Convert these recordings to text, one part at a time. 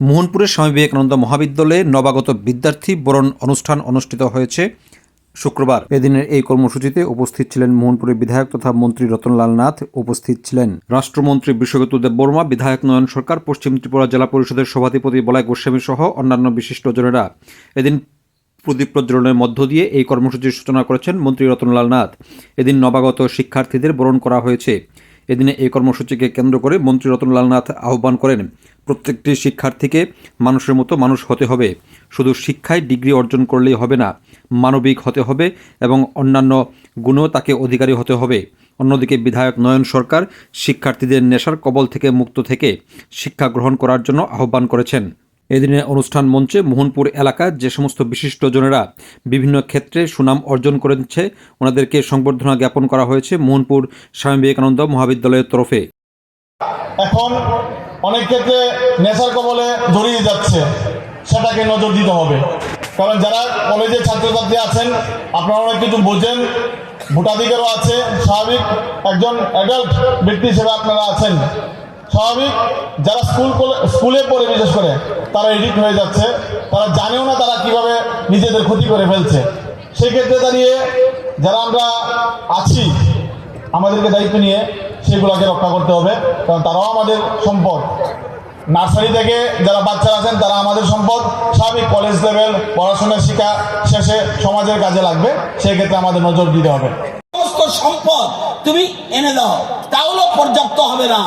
মোহনপুরের স্বামী বিবেকানন্দ মহাবিদ্যালয়ে নবাগত বিদ্যার্থী বরণ অনুষ্ঠান অনুষ্ঠিত হয়েছে শুক্রবার। এদিনের এই কর্মসূচিতে উপস্থিত ছিলেন মোহনপুরের বিধায়ক তথা মন্ত্রী রতনলাল নাথ উপস্থিত ছিলেন। রাষ্ট্রমন্ত্রী বিশ্বগত দেব বর্মা, বিধায়ক নয়ন সরকার, পশ্চিম ত্রিপুরা জেলা পরিষদের সভাধিপতি বলাই গোস্বামী সহ অন্যান্য বিশিষ্টজনেরা এদিন প্রদীপ প্রজ্বলনের মধ্য দিয়ে এই কর্মসূচির সূচনা করেছেন মন্ত্রী রতনলাল নাথ। এদিন নবাগত শিক্ষার্থীদের বরণ করা হয়েছে। এদিনে এই কর্মসূচিকে কেন্দ্র করে মন্ত্রী রতনলাল নাথ আহ্বান করেন, প্রত্যেকটি শিক্ষার্থীকে মানুষের মতো মানুষ হতে হবে। শুধু শিক্ষায় ডিগ্রি অর্জন করলেই হবে না, মানবিক হতে হবে এবং অন্যান্য গুণেও তাকে অধিকারী হতে হবে। অন্যদিকে বিধায়ক নয়ন সরকার শিক্ষার্থীদের নেশার কবল থেকে মুক্ত থেকে শিক্ষা গ্রহণ করার জন্য আহ্বান করেছেন। এদিনের অনুষ্ঠান মঞ্চে মোহনপুর এলাকার যে সমস্ত বিশিষ্টজনেরা বিভিন্ন ক্ষেত্রে সুনাম অর্জন করেছে, ওনাদেরকে সংবর্ধনা জ্ঞাপন করা হয়েছে মোহনপুর স্বামী বিবেকানন্দ মহাবিদ্যালয়ের তরফে। এখন অনেক ক্ষেত্রে নেশার কবলে জড়িয়ে যাচ্ছে, সেটাকে নজর দিতে হবে। কারণ যারা কলেজের ছাত্রছাত্রী আছেন, আপনারা অনেক কিছু বোঝেন, ভোটাধিকারও আছে, স্বাভাবিক একজন অ্যাডাল্ট ব্যক্তি হিসেবে আপনারা আছেন। স্বাভাবিক যারা স্কুল কলে- স্কুলে পড়ে, বিশেষ করে তারা এডিট হয়ে যাচ্ছে, তারা জানেও না তারা কীভাবে নিজেদের ক্ষতি করে ফেলছে। সেই ক্ষেত্রে দাঁড়িয়ে যারা আমরা আছি, আমাদেরকে দায়িত্ব নিয়ে সেগুলোকে রক্ষা করতে হবে, কারণ তারাও আমাদের সম্পদ। নার্সারি থেকে যারা বাচ্চারা আছেন, তারা আমাদের সম্পদ। স্বাভাবিক কলেজ লেভেল পড়াশোনা শিক্ষা শেষে সমাজের কাজে লাগবে, সেই ক্ষেত্রে আমাদের নজর দিতে হবে। সমস্ত সম্পদ তুমি এনে দাও, তাহলেও পর্যাপ্ত হবে না।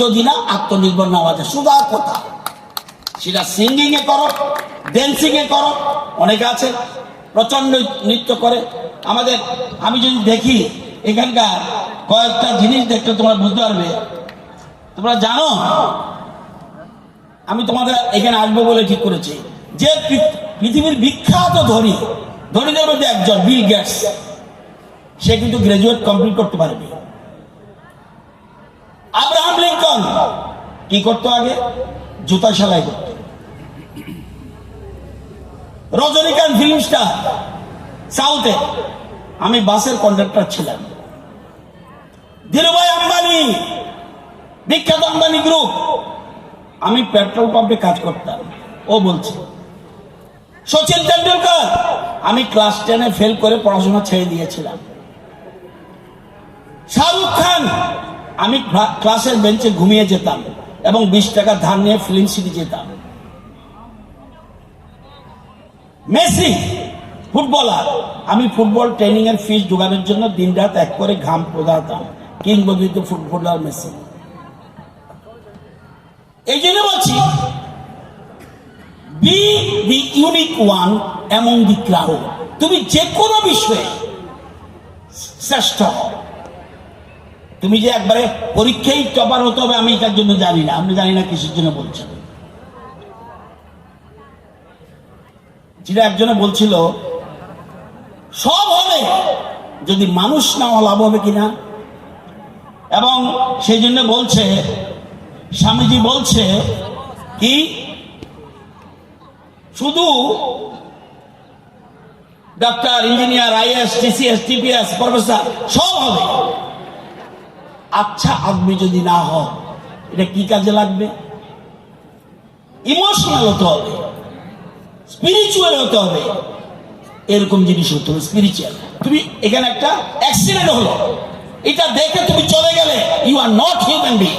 যদি না, আত্মনির্ভর না হওয়া যায়। সুদা কথা। সেটা সিঙ্গিং এ করো ড্যান্সিং এ করো, অনেকে আছে প্রচণ্ড নৃত্য করে। আমাদের, আমি যদি দেখি এখানকার কয়েকটা জিনিস দেখলে তোমরা বুঝতে পারবে। তোমরা জানো, আমি তোমাদের এখানে আসব বলে ঠিক করেছি। যে পৃথিবীর বিখ্যাত ধনী, ধনীদের মধ্যে একজন বিল গেটস সে কিন্তু গ্রাজুয়েট কমপ্লিট করতে পারেনি আব্রাহাম লিঙ্কন কি করতো আগে? জুতা সেলাই করত। রজনীকান্ত ফিল্ম স্টার সাউথে। আমি বাসের কন্ডাক্টর ছিলাম। ধীরুভাই আম্বানি, বিখ্যাত আম্বানি গ্রুপ আমি পেট্রোল পাম্পে কাজ করতাম। ও বলছে, সচিন তেন্ডুলকর, আমি ক্লাস টেনে ফেল করে পড়াশোনা ছেড়ে দিয়েছিলাম। শাহরুখ খান, আমি ক্লাসের বেঞ্চে ঘুমিয়ে যেতাম এবং বিশ টাকা ধান নিয়ে ফিল্ম সিটি যেতাম। Messi, footballer. আমি ফুটবল ট্রেনিং এর ফিস জোগানোর জন্য দিন রাত এক করে ঘাম পোদাতাম কিংবদন্তিত ফুটবলার মেসি। এই জন্য বলছি বি দি ইউনিক ওয়ান এমন দি ক্রাউড তুমি যে কোনো বিষয়ে শ্রেষ্ঠ। তুমি যে একবারে পরীক্ষায় টপার হতে হবে, আমি এটার জন্য জানি না। আমি জানি না কিসের জন্য বলছেন। যেটা একজনে বলছিল, সব হবে, যদি মানুষ না লাভ হবে কিনা। এবং সেই জন্য বলছে, স্বামীজি বলছে কি, শুধু doctor, engineer, IAS, TCS, TPS, professor, সব হবে। আচ্ছা আদমি যদি না হয় এটা কি কাজে লাগবে? ইমোশনাল হতে হবে। স্পিরিচুয়াল হতে হবে। এরকম জিনিস হতে হবে স্পিরিচুয়াল তুমি এখানে একটা অ্যাক্সিডেন্ট হলো। এটা দেখে তুমি চলে গেলে you are not human being